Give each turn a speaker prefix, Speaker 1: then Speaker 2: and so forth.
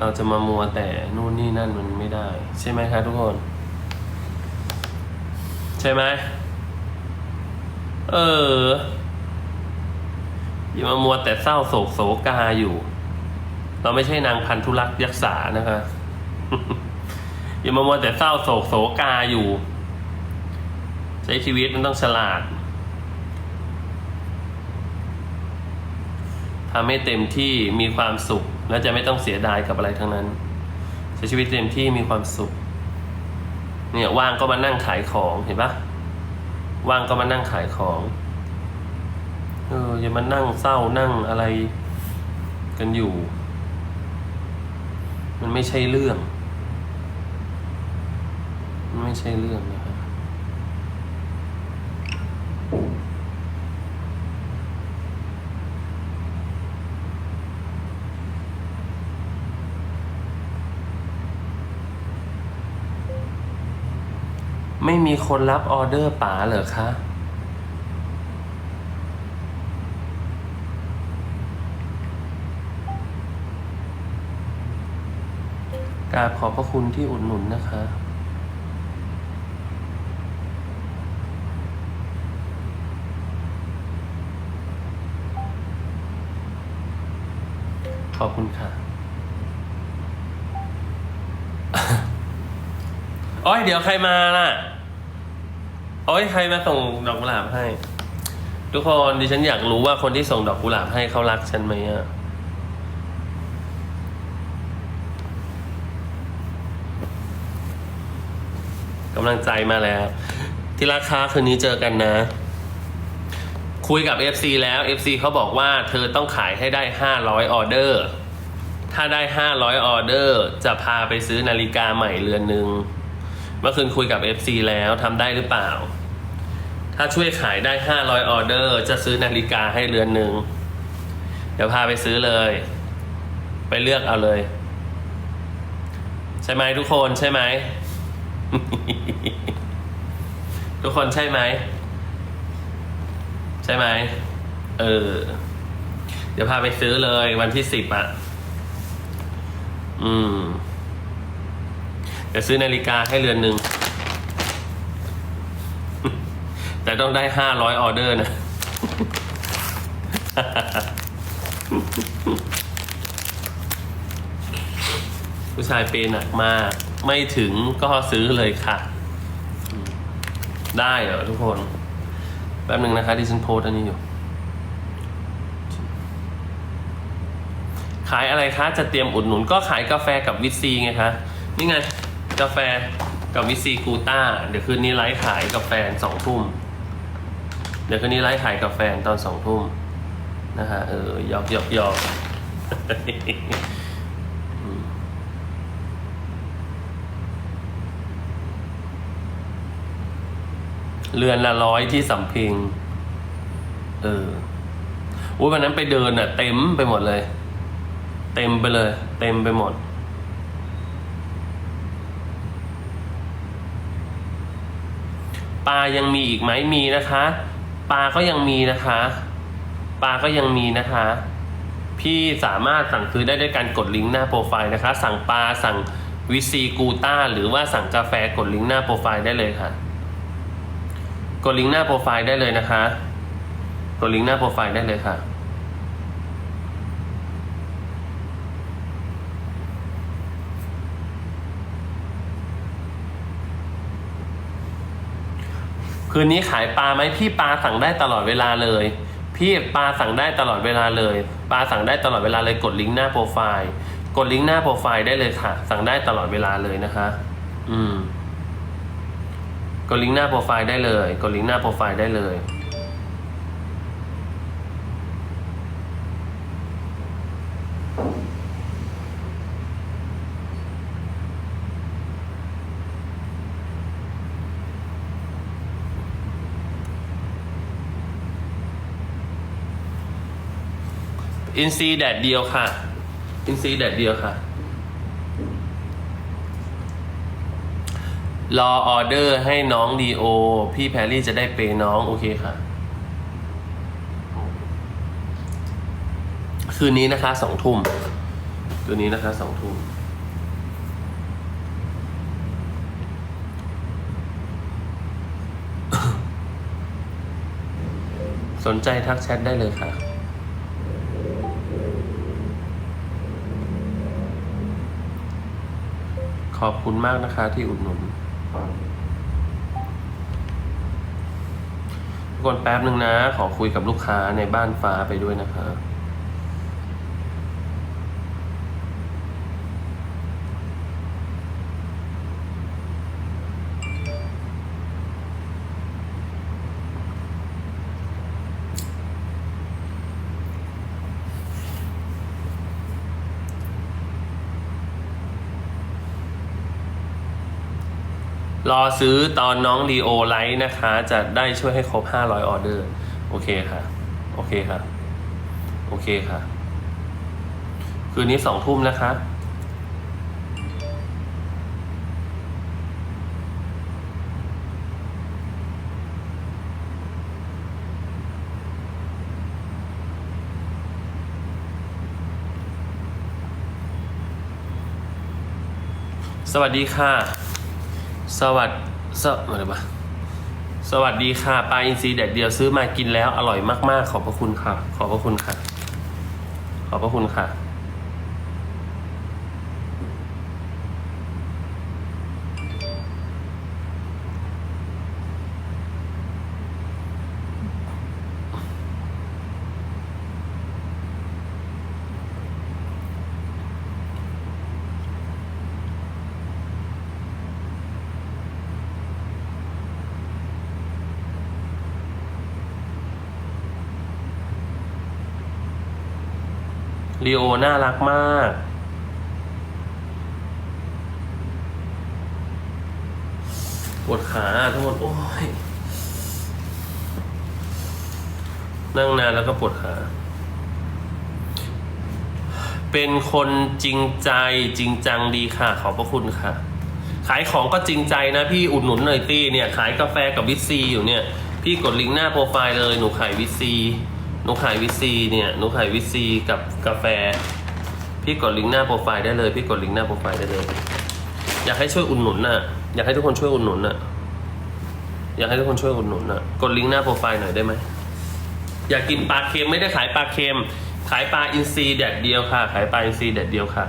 Speaker 1: เราจะมามัวแต่นู่นนี่นั่นมันไม่ได้ ใช่ไหมคะทุกคน ใช่ไหมเอออย่ามามัวแต่เศร้าโศกโศกาอยู่ เราไม่ใช่นางพันธุรักษ์ยักษานะคะอย่ามามัวแต่เศร้าโศกโศกาอยู่ ใช้ชีวิตมันต้องฉลาด ทำให้เต็มที่มีความสุข และจะไม่ต้องเสียดายกับอะไรทั้งนั้นใช้ชีวิตเต็มที่มีความสุข เนี่ยว่างก็มานั่งขายของเห็นปะว่างก็มานั่งขายของเอออย่ามานั่งเศร้านั่งอะไรกันอยู่ มันไม่ใช่เรื่อง มันไม่ใช่เรื่องนะครับ ไม่มีคนรับออเดอร์ป๋าเหรอคะ กราบขอบพระคุณที่อุดหนุนนะคะขอบคุณค่ะอ้ยเดี๋ยวใครมาล่ะ โอ้ยใครมาส่งดอกกุหลาบให้ ทุกคนดิฉันอยากรู้ว่าคนที่ส่งดอกกุหลาบให้เขารักฉันไหมอะกำลังใจมาแล้ว ที่ราคาคืนนี้เจอกันนะ คุยกับ FC แล้ว FC เขาบอกว่าเธอต้องขายให้ได้ 500 ออเดอร์ ถ้าได้ 500 ออเดอร์ จะพาไปซื้อนาฬิกาใหม่เรือนหนึ่งเมื่อคืนคุยกับ FC แล้วทำได้หรือเปล่า ถ้าช่วยขายได้ 500 ออเดอร์ จะซื้อนาฬิกาให้เรือนหนึ่ง เดี๋ยวพาไปซื้อเลย ไปเลือกเอาเลย ใช่ไหมทุกคนใช่ไหม ทุกคนใช่ไหม ใช่ไหม เออ เดี๋ยวพาไปซื้อเลยวันที่สิบอะ อืม เดี๋ยวซื้อนาฬิกาให้เรือนหนึ่ง แต่ต้องได้ห้าร้อยออเดอร์นะ ผู้ชายเปย์หนักมาก ไม่ถึงก็ซื้อเลยค่ะ ได้เหรอทุกคน แป๊บหนึ่งนะคะที่ฉันโพสต์อันนี้อยู่ ขายอะไรคะ จะเตรียมอุดหนุน ก็ขายกาแฟกับวิตซีไงคะ นี่ไง กาแฟกับวิตซีกูต้า เดี๋ยวคืนนี้ไลฟ์ขายกับแฟสองทุ่ม เดี๋ยวคืนนี้ไลฟ์ขายกับแฟนตอนสองทุ่มนะฮะเออหยอกหยอกหยอกเรือนละร้อยที่สำเพ็งเอออุ้ยวันนั้นไปเดินอะเต็มไปหมดเลย เต็มไปเลย เต็มไปหมด ปลายังมีอีกไหมมีนะคะ ปลาก็ยังมีนะคะ ปลาก็ยังมีนะคะ พี่สามารถสั่งซื้อได้ด้วยการกดลิงก์หน้าโปรไฟล์นะคะ สั่งปลาสั่งวิซีกูต้าหรือว่าสั่งกาแฟกดลิงก์หน้าโปรไฟล์ได้เลยค่ะ กดลิงก์หน้าโปรไฟล์ได้เลยนะคะ กดลิงก์หน้าโปรไฟล์ได้เลยค่ะ คืนนี้ขายปลาไหมพี่ปลาสั่งได้ตลอดเวลาเลย พี่ปลาสั่งได้ตลอดเวลาเลย ปลาสั่งได้ตลอดเวลาเลยกดลิงก์หน้าโปรไฟล์ กดลิงก์หน้าโปรไฟล์ได้เลยค่ะ สั่งได้ตลอดเวลาเลยนะคะ อืม กดลิงก์หน้าโปรไฟล์ได้เลย กดลิงก์หน้าโปรไฟล์ได้เลย อินซีแดดเดียวค่ะ อินซีแดดเดียวค่ะ รอออเดอร์ให้น้องดีโอ พี่แพรรี่จะได้เปย์น้อง โอเคค่ะ คืนนี้นะคะสองทุ่มตัวนี้นะคะสองทุ่มสนใจทักแชทได้เลยค่ะ ขอบคุณมากนะคะที่อุดหนุนทุกคนแป๊บหนึ่งนะ ขอคุยกับลูกค้าในบ้านฟ้าไปด้วยนะคะ รอซื้อตอนน้องลีโอไลท์นะคะ จะได้ช่วยให้ครบ 500 ออเดอร์ โอเคค่ะ โอเคค่ะ โอเคค่ะ คืนนี้สองทุ่มนะคะสวัสดีค่ะ สวัสดสวอะไรวะสวัสดีค่ะปลาอินทรีแดดเดียวซื้อมากินแล้วอร่อยมาก ๆ ขอบพระคุณค่ะ ขอบพระคุณค่ะ ขอบพระคุณค่ะ ลีโอน่ารักมาก ปวดขาทุกคนโอ้ย นั่งนานแล้วก็ปวดขา เป็นคนจริงใจจริงจังดีค่ะ ขอบพระคุณค่ะ ขายของก็จริงใจนะพี่อุดหนุนหน่อยตี้เนี่ย ขายกาแฟกับวิตซีอยู่เนี่ย พี่กดลิงก์หน้าโปรไฟล์เลยหนูขายวิตซี หนูขายวิซีเนี่ยหนูขายวิซีกับกาแฟ พี่กดลิงก์หน้าโปรไฟล์ได้เลย พี่กดลิงก์หน้าโปรไฟล์ได้เลย อยากให้ช่วยอุดหนุนน่ะ อยากให้ทุกคนช่วยอุดหนุนน่ะ อยากให้ทุกคนช่วยอุดหนุนน่ะ กดลิงก์หน้าโปรไฟล์หน่อยได้ไหม อยากกินปลาเค็มไม่ได้ขายปลาเค็ม ขายปลาอินทรีแดดเดียวค่ะ ขายปลาอินทรีแดดเดียวค่ะ